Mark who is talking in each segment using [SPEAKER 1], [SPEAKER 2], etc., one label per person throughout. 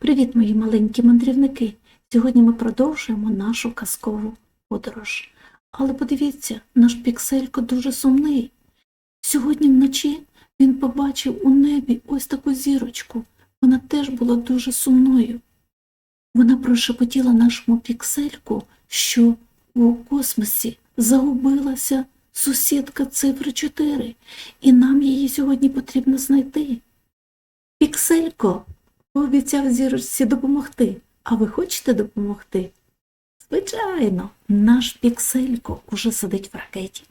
[SPEAKER 1] Привіт, мої маленькі мандрівники! Сьогодні ми продовжуємо нашу казкову подорож. Але подивіться, наш пікселько дуже сумний. Сьогодні вночі він побачив у небі ось таку зірочку. Вона теж була дуже сумною. Вона прошепотіла нашому піксельку, що у космосі загубилася сусідка цифри 4, і нам її сьогодні потрібно знайти. Пікселько пообіцяв зірочці допомогти. А ви хочете допомогти? Звичайно, наш пікселько уже сидить в ракеті.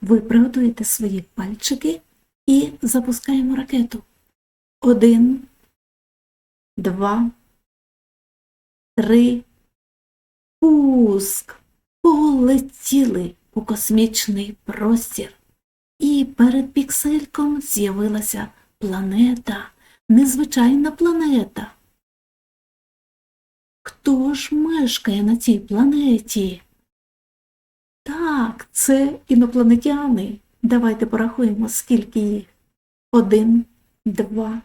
[SPEAKER 1] Ви приготуєте свої пальчики і запускаємо ракету. Один, два, три. Пуск. Полетіли у космічний простір. І перед піксельком з'явилася планета, незвичайна планета. Хто ж мешкає на цій планеті? Так, це інопланетяни. Давайте порахуємо, скільки їх. Один, два,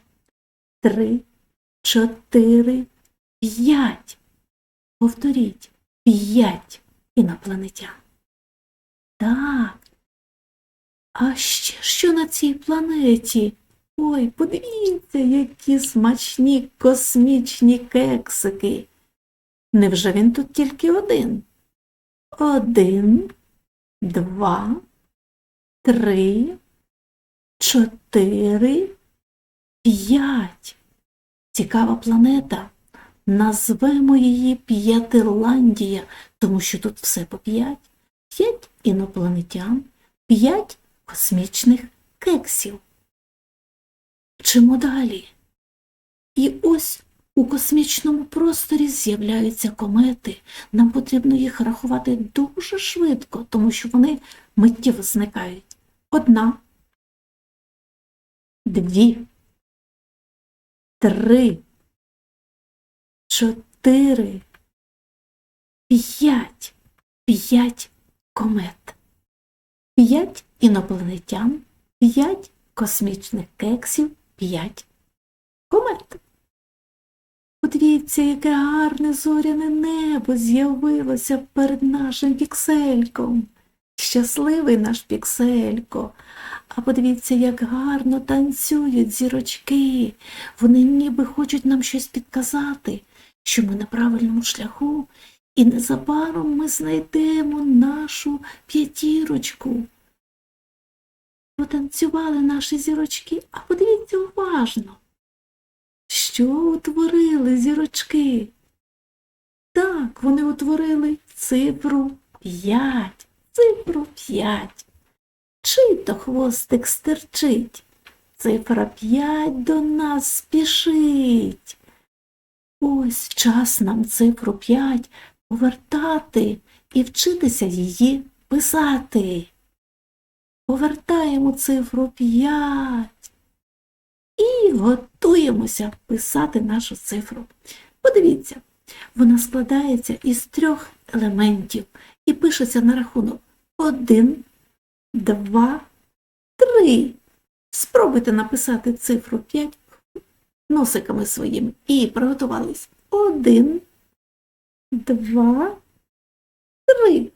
[SPEAKER 1] три, чотири, п'ять. Повторіть, п'ять інопланетян. Так. А ще що на цій планеті? Ой, подивіться, які смачні космічні кексики. Невже він тут тільки один? Один, два, три, чотири, п'ять. Цікава планета. Назвемо її П'ятиландія, тому що тут все по п'ять. П'ять інопланетян, п'ять космічних кексів. Вчимо далі. І ось у космічному просторі з'являються комети. Нам потрібно їх рахувати дуже швидко, тому що вони миттєво зникають. Одна, дві, три, чотири, п'ять, п'ять комет, п'ять інопланетян, п'ять космічних кексів, п'ять комет. Подивіться, яке гарне зоряне небо з'явилося перед нашим піксельком. Щасливий наш пікселько. А подивіться, як гарно танцюють зірочки. Вони ніби хочуть нам щось підказати, що ми на правильному шляху, і незабаром ми знайдемо нашу п'ятірочку. Потанцювали наші зірочки, а подивіться уважно. Що утворили зірочки? Так, вони утворили цифру п'ять, цифру п'ять. Чий то хвостик стерчить? Цифра п'ять до нас спішить. Ось час нам цифру п'ять повертати і вчитися її писати. Повертаємо цифру п'ять і готуємося писати нашу цифру. Подивіться, вона складається із трьох елементів і пишеться на рахунок один, два, три. Спробуйте написати цифру 5 носиками своїми і приготувались. Один, два, три.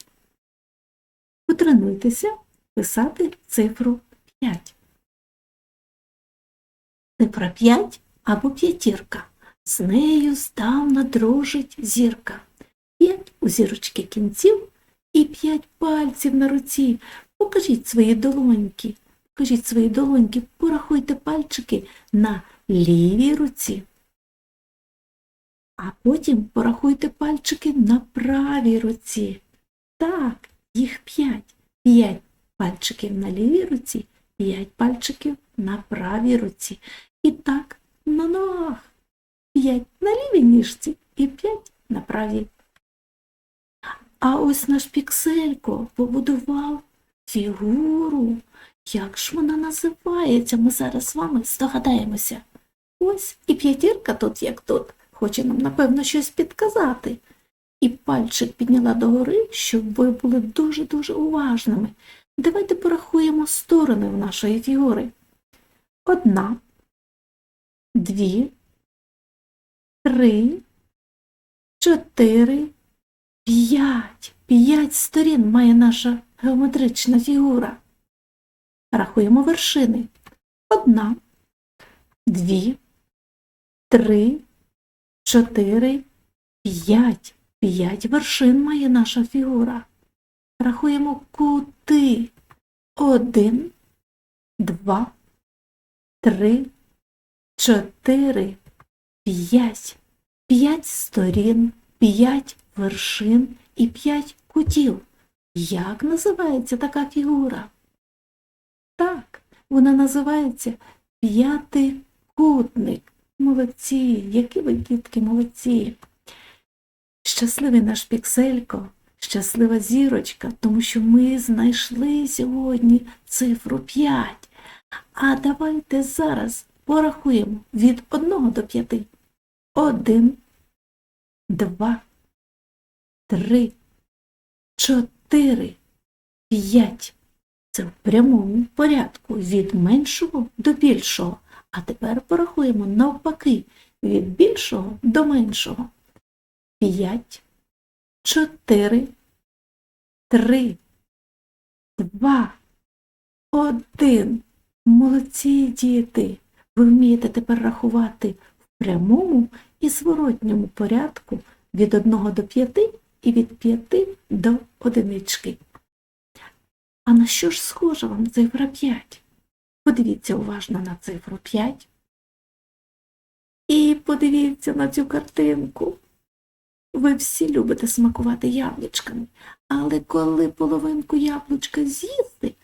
[SPEAKER 1] Потренуйтеся писати цифру 5. Цифра 5 або п'ятірка. З нею здавна дружить зірка. П'ять у зірочки кінців і п'ять пальців на руці. Покажіть свої долоньки. Покажіть свої долоньки, порахуйте пальчики на лівій руці. А потім порахуйте пальчики на правій руці. Так, їх п'ять. П'ять пальчиків на лівій руці, п'ять пальчиків на правій руці. І так на ногах. П'ять на лівій ніжці і п'ять на правій. А ось наш пікселько побудував фігуру. Як ж вона називається? Ми зараз з вами здогадаємося. Ось і п'ятірка тут, як тут, хоче нам, напевно, щось підказати. І пальчик підняла догори, щоб ви були дуже-дуже уважними. Давайте порахуємо сторони в нашої фігури. Одна, дві, три, чотири, п'ять. П'ять сторін має наша геометрична фігура. Рахуємо вершини. Одна, дві, три, чотири, п'ять. П'ять вершин має наша фігура. Рахуємо кути. Один, два, три, чотири, п'ять. П'ять сторін, п'ять вершин і п'ять кутів. Як називається така фігура? Так, вона називається п'ятикутник. Молодці, які ви дітки молодці. Щасливий наш пікселько, щаслива зірочка, тому що ми знайшли сьогодні цифру 5. А давайте зараз порахуємо від 1 до 5. 1, 2, 3, 4, 5. Це в прямому порядку від меншого до більшого. А тепер порахуємо навпаки від більшого до меншого. 5, 4, 3, 2, 1. Молодці діти! Ви вмієте тепер рахувати в прямому і зворотньому порядку від 1 до 5 і від 5 до одинички. А на що ж схожа вам цифра 5? Подивіться уважно на цифру 5. І подивіться на цю картинку. Ви всі любите смакувати яблучками, але коли половинку яблучка з'їсти,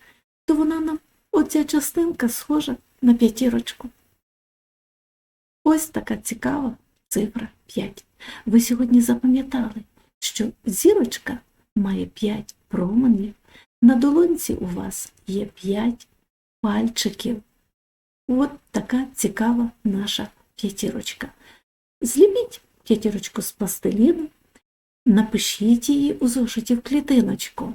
[SPEAKER 1] то вона нам оця частинка схожа на п'ятірочку. Ось така цікава цифра 5. Ви сьогодні запам'ятали, що зірочка має 5 променів, на долонці у вас є 5 пальчиків. От така цікава наша п'ятірочка. Зліпіть п'ятірочку з пластиліну, напишіть її у зошиті в клітиночку.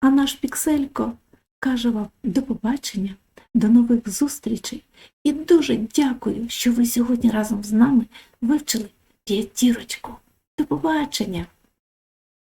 [SPEAKER 1] А наш пікселько каже вам до побачення, до нових зустрічей і дуже дякую, що ви сьогодні разом з нами вивчили п'ятірочку. До побачення!